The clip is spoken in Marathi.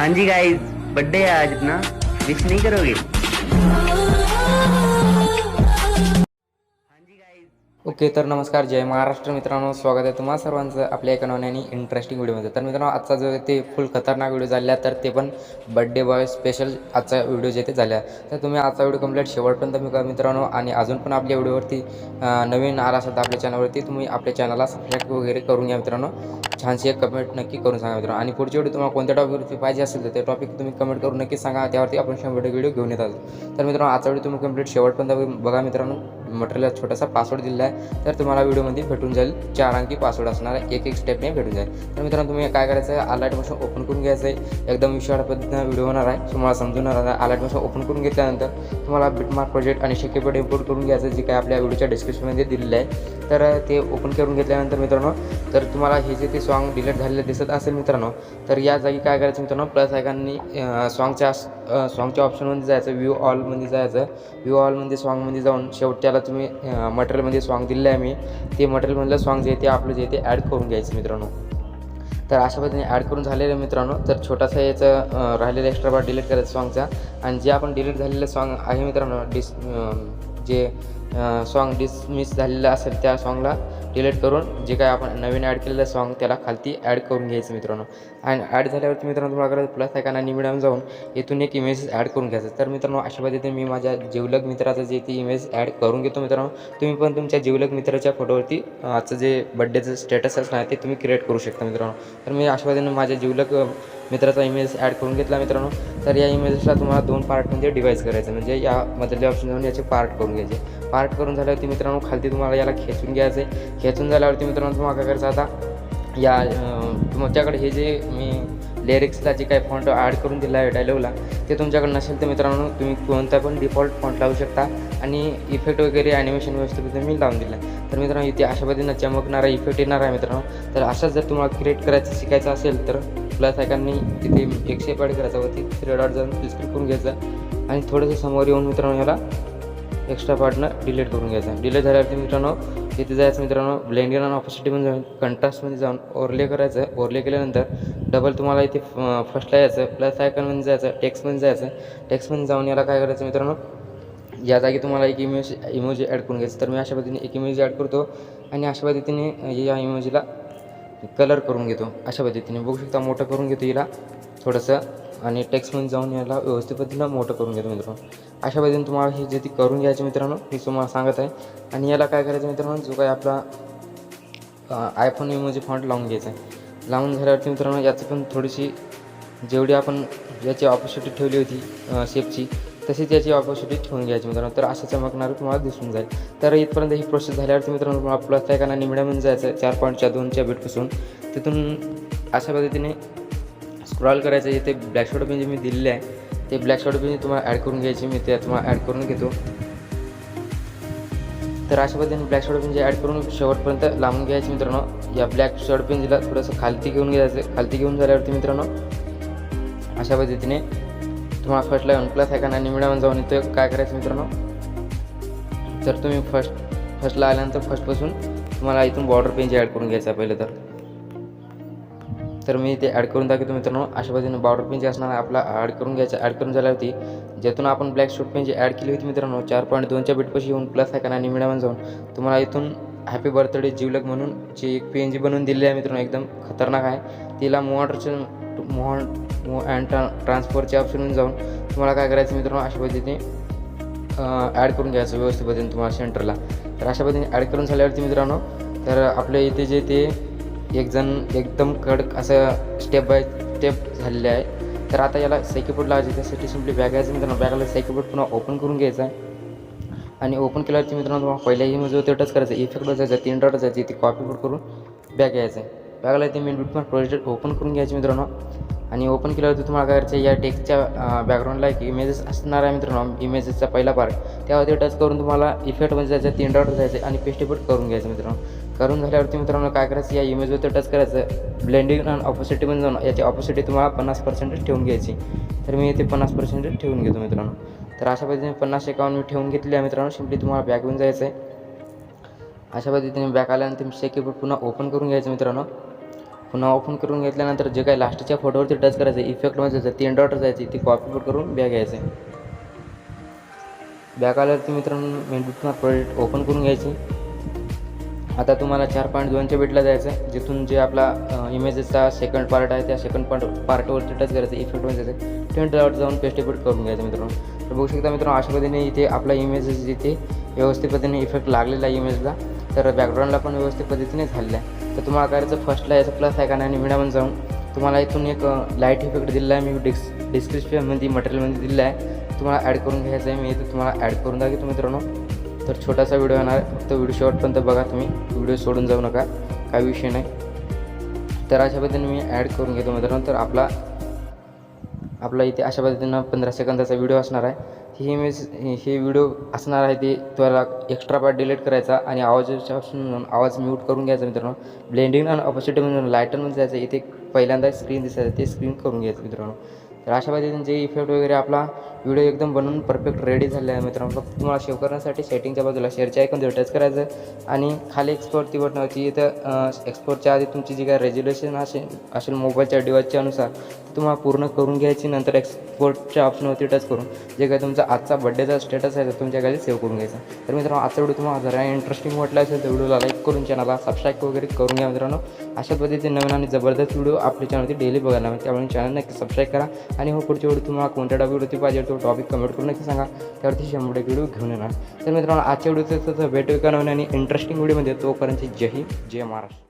हाँ जी गाइस बर्थडे है आज अपना। विश नहीं करोगे? ओके तर नमस्कार जय महाराष्ट्र मित्रांनो स्वागत आहे तुम्हा सर्वांचं आपल्या एका नवीन आणि इंटरेस्टिंग व्हिडिओमध्ये तर मित्रांनो आजचा जो ते फुल खतरनाक व्हिडिओ झाला तर ते पण बड्डे बॉय स्पेशल आजचा व्हिडिओ जे ते झाला तर तुम्ही आजचा व्हिडिओ कंप्लीट शेवटपर्यंत मी बघा मित्रांनो आणि अजून पण आपल्या व्हिडिओवरती नवीन आला असेल तर आपल्या चॅनलवरती तुम्ही आपल्या चॅनलला सबस्क्राईब वगैरे करून घ्या मित्रांनो. छानशी एक कमेंट नक्की करून सांगा मित्रांनो. आणि पुढच्या व्हिडिओ तुम्हाला कोणत्या टॉपिकवरती पाहिजे असेल तर ते टॉपिक तुम्ही कमेंट करून नक्की सांगा त्यावरती आपण शंभर व्हिडिओ घेऊन येतात तर मित्रांनो आजचा व्हिडिओ तुम्ही कंप्लीट शेवटपर्यंत बघा मित्रांनो. मटेरियल छोटासा पासवर्ड दिलेला आहे तर तुम्हाला व्हिडिओमध्ये भेटून जाईल. चार अंकी पासवर्ड असणार आहे एक एक स्टेपने भेटून जाईल. तर मित्रांनो तुम्ही काय करायचं आहे? आलाईट मशीन ओपन करून घ्यायचं आहे. एकदम विशाळ पद्धतीनं व्हिडिओ होणार आहे. तुम्हाला समजून राहणार आहे. आलाईट मशीन ओपन करून घेतल्यानंतर तुम्हाला बिटमार्क प्रोजेक्ट आणि शेकेपेड इम्पोर्ट करून घ्यायचं जे काय आपल्या व्हिडिओच्या डिस्क्रिप्शनमध्ये दिलेलं आहे. तर ते ओपन करून घेतल्यानंतर मित्रांनो तर तुम्हाला हे जे ते सॉन्ग डिलीट झालेलं दिसत असेल मित्रांनो तर या जागी काय करायचं मित्रांनो प्लस आयकांनी सॉन्गच्या सॉन्गच्या ऑप्शनमध्ये जायचं व्ह्यू ऑलमध्ये जायचं. व्ह्यू ऑलमध्ये सॉन्गमध्ये जाऊन शेवट्याला तुम्ही मटेरियलमध्ये सॉन्ग दिलेलं आहे मी. ते मटेरियलमधलं सॉन्ग जे ते आपलं जे ते ॲड करून घ्यायचं मित्रांनो. तर अशा पद्धतीने ॲड करून झालेलं आहे मित्रांनो. तर छोटासा याचं राहिलेला राहिलेलं एक्स्ट्रा पार्ट डिलीट करायचं सॉन्गचा आणि जे आपण डिलीट झालेलं सॉन्ग आहे मित्रांनो डिस जे सॉन्ग डिसमिस झालेलं असेल त्या सॉन्गला डिलीट करून जे काय आपण नवीन ॲड केलेलं सॉन्ग त्याला खालती ॲड करून घ्यायचं मित्रांनो. आणि ॲड झाल्यावरती मित्रांनो तुम्हाला करायचं प्लस आहे आणि मिडियम जाऊन इथून एक इमेज ॲड करून घ्यायचं. तर मित्रांनो अशा पद्धतीने मी माझ्या जिवलग मित्राचं जे ती इमेज ॲड करून घेतो मित्रांनो तुम्ही पण तुमच्या जिवलग मित्राच्या फोटोवरती आजचं जे बड्डेचं स्टेटस असणार ते तुम्ही क्रिएट करू शकता मित्रांनो. तर मी अशा पद्धतीने माझ्या जिवलग मित्राचा इमेज ॲड करून घेतला मित्रांनो. तर या इमेजला तुम्हाला दोन पार्टमध्ये म्हणजे डिवाईज करायचं. म्हणजे या मधले ऑप्शन जाऊन याचे पार्ट करून घ्यायचे. पार्ट करून झाल्यावरती मित्रांनो खालती तुम्हाला याला खेचून घ्यायचं खेचून झाल्यावरती मित्रांनो तुम्हाला काय करायचं आता या तुमच्याकडे हे जे मी लिरिक्सला जे काही फॉन्ट ॲड करून दिला आहे डायलॉगला ते तुमच्याकडे नसेल तर मित्रांनो तुम्ही कोणता पण डिफॉल्ट फॉन्ट लावू शकता आणि इफेक्ट वगैरे ॲनिमेशन व्यवस्थित तुम्ही लावून दिलं. आहे तर मित्रांनो इथे अशा पद्धतीनं चमकणारा इफेक्ट येणार आहे मित्रांनो. तर असंच जर तुम्हाला क्रिएट करायचं शिकायचं असेल तर प्लस आयकांनी तिथे एकशे ॲड करायचा होती थ्री डॉट जाऊन क्लिक करून घ्यायचं. आणि थोडंसं समोर येऊन मित्रांनो याला एक्स्ट्रा पार्टनं डिलीट करून घ्यायचं. डिलीट झाल्यावरती मित्रांनो तिथे जायचं मित्रांनो ब्लेंडिंग आणि ऑपॉसिटीमध्ये जाऊन कंट्रास्टमध्ये जाऊन ओरले करायचं. ओरले केल्यानंतर डबल तुम्हाला इथे फर्स्टला यायचं प्लस सायकलमध्ये जायचं टेक्स्टमध्ये जायचं. टेक्स्टमध्ये जाऊन याला काय करायचं मित्रांनो या जागी तुम्हाला एक इमेज इमोजी ॲड करून घ्यायचं. तर मी अशा पद्धतीने एक इमेज ॲड करतो आणि अशा पद्धतीने या इमोजीला कलर करून घेतो. अशा पद्धतीने. बघू शकता मोठं करून घेतो हिला. थोडंसं आणि टेक्स्टमध्ये जाऊन याला व्यवस्थित पद्धतीनं मोठं करून घेतो मित्रांनो. अशा पद्धतीने तुम्हाला हे जे ती करून घ्यायचे मित्रांनो मी तुम्हाला सांगत आहे. आणि याला काय करायचं मित्रांनो जो काय आपला आयफोन इमोजी फॉन्ट लावून घ्यायचा आहे. लावून झाल्यावरती मित्रांनो याचं पण थोडीशी जेवढी आपण याची ऑपॉर्च्युनिटी ठेवली होती शेपची तशीच याची ऑपॉर्च्युनिटी ठेवून घ्यायची मित्रांनो. तर असं चमकणारं तुम्हाला दिसून जाईल. तर इथपर्यंत ही प्रोसेस झाल्यावरती मित्रांनो तुम्हाला काय करणार निमड्यामध्ये मिडियममध्ये जायचं चार पॉईंटच्या दोनच्या बीटपासून तिथून अशा पद्धतीने स्क्रॉल करायचं इथे ब्लॅक शॉट पेन जे मी दिलेले आहे ते ब्लॅक शॉट पेन तुम्हाला ॲड करून घ्यायचे मी ते तुम्हाला ॲड करून घेतो. तर अशा पद्धतीने ब्लॅक शॉर्ट पेन जे ॲड करून शेवटपर्यंत लांबून घ्यायचे मित्रांनो. या ब्लॅक शॉर्ट पेनला थोडंसं खालती घेऊन घ्यायचं खालती घेऊन झाल्यावरती मित्रांनो अशा पद्धतीने तुम्हाला फर्स्टला वन प्लस आहे का नाही मिळावून जाऊन येतो काय करायचं मित्रांनो? तर तुम्ही फर्स्ट फर्स्टला आल्यानंतर फर्स्टपासून तुम्हाला इथून बॉर्डर पेन जे ॲड करून घ्यायचं आहे पहिलं तर. तर मी ते ॲड करून दाखवतो मित्रांनो. अशा पद्धतीने बॉर्डर पेन जे असणार आहे आपला ॲड करून घ्यायचं ॲड करून झाल्यावरती ज्यातून आपण ब्लॅक शूट पेन जी ॲड केली होती मित्रांनो चार पॉईंट दोनच्या बीटपाशी येऊन प्लस आहे का आणि मिडियम जाऊन तुम्हाला इथून हॅपी बर्थडे जीवलक म्हणून जी एक पी एन जी बनवून दिलेली आहे मित्रांनो एकदम खतरनाक आहे. तिला मोहरचं मोहन मो अँड ट्रा ट्रान्सफरच्या ऑप्शनून जाऊन तुम्हाला काय करायचं मित्रांनो अशा पद्धतीने ॲड करून घ्यायचं व्यवस्थित पद्धतीने तुम्हाला सेंटरला तर अशा पद्धतीने ॲड करून झाल्यावरती मित्रांनो तर आपल्या इथे जे ते एकजण एकदम कडक असं स्टेप बाय स्टेप झालेले आहे. तर आता याला सायकीपोर्ट लावायचे त्यासाठी सिम्पली बॅग घ्यायचं मित्रांनो बॅगला सायकीपोर्ट पुन्हा ओपन करून घ्यायचा आहे. आणि ओपन केल्यावरती मित्रांनो तुम्हाला पहिल्या म्हणजे ते टच करायचं इफेक्ट जायचं तीन डॉट जायची ती कॉपी करून बॅग घ्यायचं आहे. बॅगला ते मेन पण प्रोजेक्ट ओपन करून घ्यायचे मित्रांनो. आणि ओपन केल्यावरती तुम्हाला काय करायचं या टेकच्या बॅकग्राऊंडला एक इमेजेस असणार आहे मित्रांनो. इमेजेसचा पहिला पार्ट त्यावरती टच करून तुम्हाला इफेक्ट जायचं तीन डॉट जायचं आणि पेस्टेबल करून घ्यायचं मित्रांनो. करून झाल्यावरती मित्रांनो काय करायचं? या इमेजवरती टच करायचं. ब्लेंडिंग आणि ऑपॉसिटीमध्ये जाऊन याची ऑपॉसिटी तुम्हाला पन्नास पर्सेंटेज ठेवून घ्यायची. तर मी इथे पन्नास पर्सेंटेज ठेवून घेतो मित्रांनो. तर अशा पद्धतीने पन्नास एकावन्न मी ठेवून घेतली आहे मित्रांनो. शिंपली तुम्हाला बॅक घेऊन जायचं आहे अशा पद्धतीने बॅक आल्यानंतर मी शेकी पुन्हा ओपन करून घ्यायचं मित्रांनो. पुन्हा ओपन करून घेतल्यानंतर जे काही लास्टच्या फोटोवरती टच करायचं इफेक्टमध्ये जायचं तीन डॉटर जायची ती कॉपी पेट करून बॅग घ्यायचं. आहे बॅग आल्यावरती मित्रांनो मेंदू तुम्हाला प्रोडक्ट ओपन करून घ्यायची. आता तुम्हाला चार पॉईंट दोनच्या बेटला जायचं आहे जिथून जे आपला इमेजेसचा सेकंड पार्ट आहे त्या सेकंड पार्ट पार्टवरती टच करायचं इफेक्टमध्ये जायचं ट्वेंटी डॉट जाऊन पेस्टिपेट करून घ्यायचं मित्रांनो. तर बघू शकता मित्रांनो अशा पद्धतीने इथे आपला इमेजेस जिथे व्यवस्थित पद्धतीने इफेक्ट लागलेला आहे इमेजला तर बॅकग्राऊंडला पण व्यवस्थित पद्धतीने झालेलं आहे. तर तुम्हाला करायचं फर्स्टला याचं प्लस आहे का नाही आणि मिडामध्ये जाऊन तुम्हाला इथून एक लाइट इफेक्ट दिलेला आहे. मी डिस्क डिस्क्रिप्शनमध्ये मटेरियलमध्ये दिलेला आहे. तुम्हाला ॲड करून घ्यायचं आहे. मी इथं तुम्हाला ॲड करून दाखवतो मित्रांनो. तर छोटासा व्हिडिओ येणार फक्त व्हिडिओ शेवटपर्यंत बघा तुम्ही. व्हिडिओ सोडून जाऊ नका. काही विषय नाही. तर अशा पद्धतीने मी ॲड करून घेतो मित्रांनो. तर आपला आपला इथे अशा पद्धतीनं पंधरा सेकंदाचा व्हिडिओ असणार आहे. ही इमेज हे व्हिडिओ असणार आहे ते तुम्हाला एक्स्ट्रा पार्ट डिलीट करायचा आणि आवाजाच्या ऑप्शन आवाज म्यूट करून घ्यायचा मित्रांनो. ब्लेंडिंग आणि ऑपॉर्च्युनिटी म्हणून लायटनमध्ये जायचं इथे पहिल्यांदा स्क्रीन दिसायचं ते स्क्रीन करून घ्यायचं मित्रांनो. तर अशा पद्धतीने जे इफेक्ट वगैरे आपला व्हिडिओ एकदम बनवून परफेक्ट रेडी झालेला आहे मित्रांनो. फक्त तुम्हाला सेव्ह करण्यासाठी सेटिंगच्या बाजूला शेअरच्या ऐकून टच करायचं. आणि खाली एक्सपोर्ट ती बटनावरती इथं एक्सपोर्टच्या आधी तुमची जी काय रेज्युलेशन असेल असेल मोबाईलच्या डिवाईसच्या अनुसार तुम्हाला पूर्ण करून घ्यायची. नंतर एक्सपोर्टच्या ऑप्शनवरती टच करून जे काही तुमचा आजचा बड्डेचा स्टेटस आहे तो तुमच्या खाली सेव्ह करून घ्यायचा. तर मित्रांनो आजचा व्हिडिओ तुम्हाला जरा इंटरेस्टिंग वाटला असेल तर व्हिडिओला लाईक करून चॅनलला सबस्क्राईब वगैरे करून घ्या मित्रांनो. अशा पद्धतीचे नवीन आणि जबरदस्त व्हिडिओ आपल्या चॅनलवरती डेली बघायला मिळते त्यामुळे चॅनल नक्की सबस्क्राईब करा. आणि हो पुढच्या व्हिडिओ तुम्हाला कोणत्या टॉपिकवरती पाहिजे तो टॉपिक कमेंट करून नक्की सांगा. त्यावरती शंभर एक व्हिडिओ घेऊन येणार. तर मित्रांनो आजच्या व्हिडिओचं भेटू एका आणि इंटरेस्टिंग व्हिडिओमध्ये तोपर्यंत जय हिंद जय महाराष्ट्र.